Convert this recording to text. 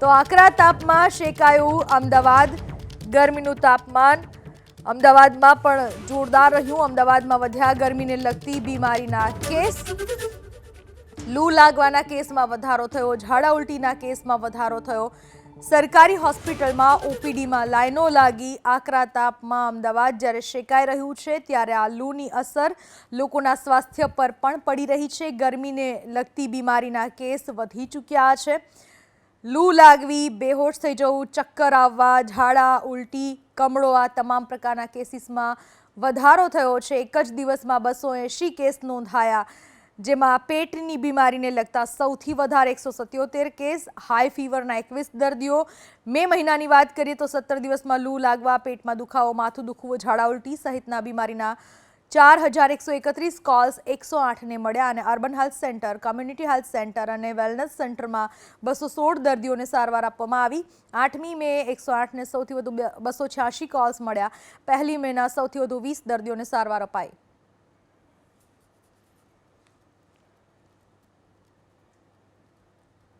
તો આકરા તાપમાં શેકાયું અમદાવાદ. ગરમીનું તાપમાન અમદાવાદમાં પણ જોરદાર રહ્યું. અમદાવાદમાં વધ્યા ગરમીને લગતી બીમારીના કેસ. લૂ લાગવાના કેસમાં વધારો થયો. ઝાડા ઉલટીના કેસમાં વધારો થયો. સરકારી હોસ્પિટલમાં ઓપીડીમાં લાઈનો લાગી. આકરા તાપમાં અમદાવાદ જ્યારે શેકાઈ રહ્યું છે, ત્યારે આ લૂની અસર લોકોના સ્વાસ્થ્ય પર પણ પડી રહી છે. ગરમીને લગતી બીમારીના કેસ વધી ચૂક્યા છે. લૂ લાગવી, બેહોશ થઈ જવું, ચક્કર આવવા, ઝાડા ઉલટી, કમળો આ તમામ પ્રકારના કેસીસમાં વધારો થયો છે. એક જ દિવસમાં બસો એંશી કેસ નોંધાયા, જેમાં પેટની બીમારીને લગતા સૌથી વધારે એકસો સત્યોતેર કેસ, હાઈ ફીવરના એકવીસ દર્દીઓ. મે મહિનાની વાત કરીએ તો સત્તર દિવસમાં લૂ લાગવા, પેટમાં દુખાવો, માથું દુખવું, ઝાડા ઉલટી સહિતના બીમારીના ચાર હજાર એકસો એકત્રીસ કોલ્સ એકસો આઠને મળ્યા અને urban health centre community health centre અને વેલનેસ સેન્ટરમાં બસો સોળ દર્દીઓને સારવાર આપવામાં આવી. આઠમી મે એકસો આઠને સૌથી વધુ બસો છ્યાસી કોલ્સ મળ્યા. પહેલી મેના સૌથી વધુ વીસ દર્દીઓને સારવાર અપાઈ.